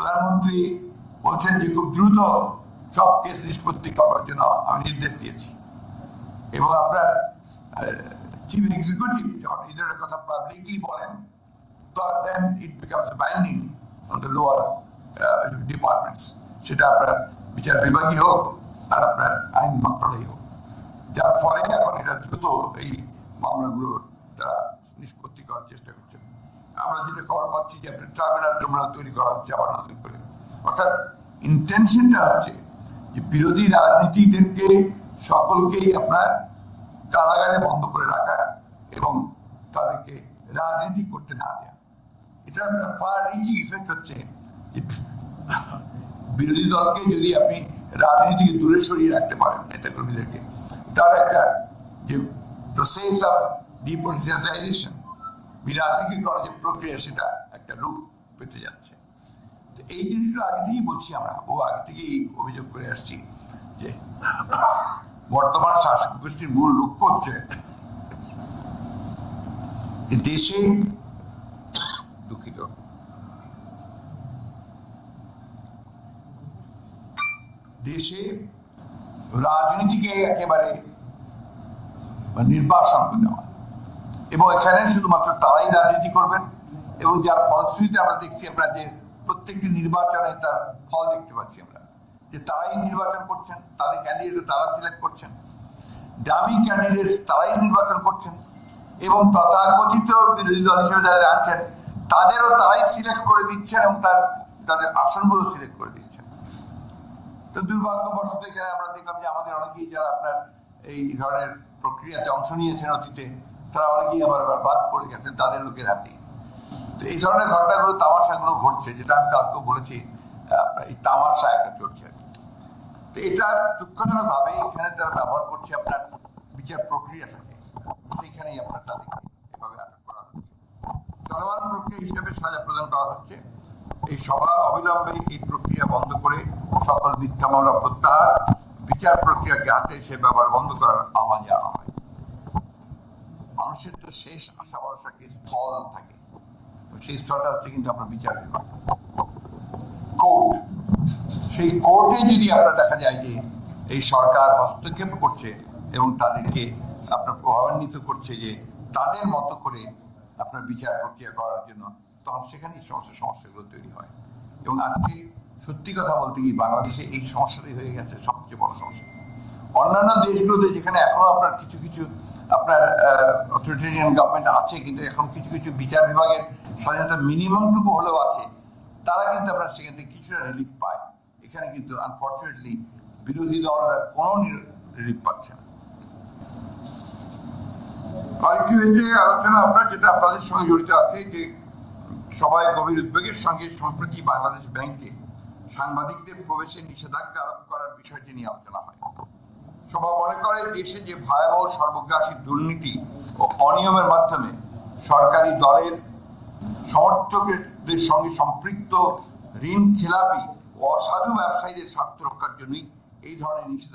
প্রধানমন্ত্রী বলছেন যে খুব দ্রুত সব কেস নিষ্পত্তি করার জন্য আমি নির্দেশ দিয়েছি। এবং আপনার চিফ এক্সিকিউটিভ যখন ধরনের কথা পাবলিকলি বলেন then it becomes binding on the lower departments সেটা আপনার বিচার বিভাগই হোক আর আপনার আইন মন্ত্রণালয় হোক। যার ফলে এখন এটা দ্রুত এই মামলাগুলো তারা নিষ্পত্তি করার চেষ্টা করছেন আমরা যেটা খবর পাচ্ছি যে আপনার ট্রাইব্যুনাল ট্রাইব্যুনাল তৈরি করা হচ্ছে আবার নতুন করে। অর্থাৎ ইন্টেনশনটা হচ্ছে যে বিরোধী রাজনীতিদেরকে সকলকেই আপনার কারাগারে বন্ধ করে রাখা এবং তাদেরকে রাজনীতি করতে না দেওয়া এটা একটা ফার রিচি ইফেক্ট হচ্ছে বিরোধী দলকে যদি আপনি রাজনীতি থেকে দূরে সরিয়ে রাখতে পারেন নেতা কর্মীদেরকে তার একটা যে প্রসেস অফ ডিপলিটিসাইজেশন বিরাজনীতি করার যে প্রক্রিয়া, সেটা একটা রূপ পেতে যাচ্ছে। এই জিনিসগুলো আগে থেকেই বলছি আমরা। ও আগে থেকেই অভিযোগ করে আসছি যে বর্তমান শাসক গোষ্ঠীর মূল লক্ষ্য হচ্ছে দেশে দুঃখিত। দেশে রাজনীতিকে একেবারে নির্বাসন করে দেওয়া। এবং এখানে শুধুমাত্র তারাই রাজনীতি করবেন এবং যার ফলশ্রুতিতে আমরা দেখছি আমরা যে প্রত্যেকটি নির্বাচনে তার ফল দেখতে পাচ্ছি আমরা। যে তারাই নির্বাচন করছেন, তাদের ক্যান্ডিডেট তারা সিলেক্ট করছেন, দামি ক্যান্ডিডেট তারাই নির্বাচন করছেন এবং তথাকথিত বিরোধী দল হিসেবে যারা আছেন, তাদেরও তারাই সিলেক্ট করে দিচ্ছেন এবং তার, তাদের আসনগুলো সিলেক্ট করে দিচ্ছেন। তো দুর্ভাগ্যবশত এখানে আমরা দেখলাম যে আমাদের অনেকেই যারা আপনার এই ধরনের প্রক্রিয়াতে অংশ নিয়েছেন অতীতে তারা অনেকেই আবার বাদ পড়ে গেছেন, তাদের লোকের হাতে। তো এই ধরনের ঘটনাগুলো, তামাশাগুলো ঘটছে, যেটা আমি কালকে বলেছি এই তামাশা একটা চলছে। আর। তো এটা দুঃখজনক ভাবে এখানে তারা ব্যবহার করছে আপনার বিচার প্রক্রিয়াটাকে, সেইখানেই আপনার তাদেরকে এভাবে আটক করা হচ্ছে। চলমান প্রক্রিয়া হিসেবে সাজা প্রদান করা হচ্ছে। এই সভা অবিলম্বে এই প্রক্রিয়া বন্ধ করে সকল মিথ্যা মামলা প্রত্যাহার, বিচার প্রক্রিয়াকে হাতে সে ব্যবহার বন্ধ করার আহ্বান জানানো হয়। মানুষের তো শেষ, আশা ভরসাকে স্থল থাকে। সেই স্থলটা হচ্ছে কিন্তু আপনার বিচার বিভাগ। কোর্ট। সেই কোর্টে যদি আপনার দেখা যায় যে এই সরকার হস্তক্ষেপ করছে এবং তাদেরকে আপনার প্রভাবান্বিত করছে যে তাদের মতো করে আপনার বিচার প্রক্রিয়া করার জন্য, তখন সেখানেই সমস্ত সমস্যাগুলো তৈরি হয়। এবং আজকে সত্যি কথা বলতে কি, বাংলাদেশে এই সমস্যাটাই হয়ে গেছে সবচেয়ে বড় সমস্যা। অন্যান্য দেশগুলোতে যেখানে এখনও আপনার কিছু কিছু আপনার অথরিটেরিয়ান গভর্নমেন্ট আছে, কিন্তু এখন কিছু কিছু বিচার বিভাগের স্বাধীনতা মিনিমামটুকু হলেও আছে, তারা কিন্তু আপনার সেখান থেকে কিছুটা রিলিফ পায়। এখানে কিন্তু আনফর্চুনেটলি বিরোধী দলরা কোনো রিলিফ পাচ্ছে না। আরেকটি হয়েছে আলোচনা আপনার, যেটা আপনাদের সঙ্গে জড়িত আছে, যে সবাই গভীর উদ্বেগের সঙ্গে সম্প্রতি বাংলাদেশ ব্যাংকে সাংবাদিকদের প্রবেশে নিষেধাজ্ঞা আরোপ করার বিষয়টি নিয়ে আলোচনা হয়। সভা মনে করে দেশে যে ভয়াবহ সর্বগ্রাসী দুর্নীতি ও অনিয়মের মাধ্যমে সরকারি দলের সমর্থকদের সঙ্গে সম্পৃক্ত ঋণ খেলাপি অসাধু ব্যবসায়ীদের স্বার্থ রক্ষার জন্যই এই ধরনের নিষেধাজ্ঞা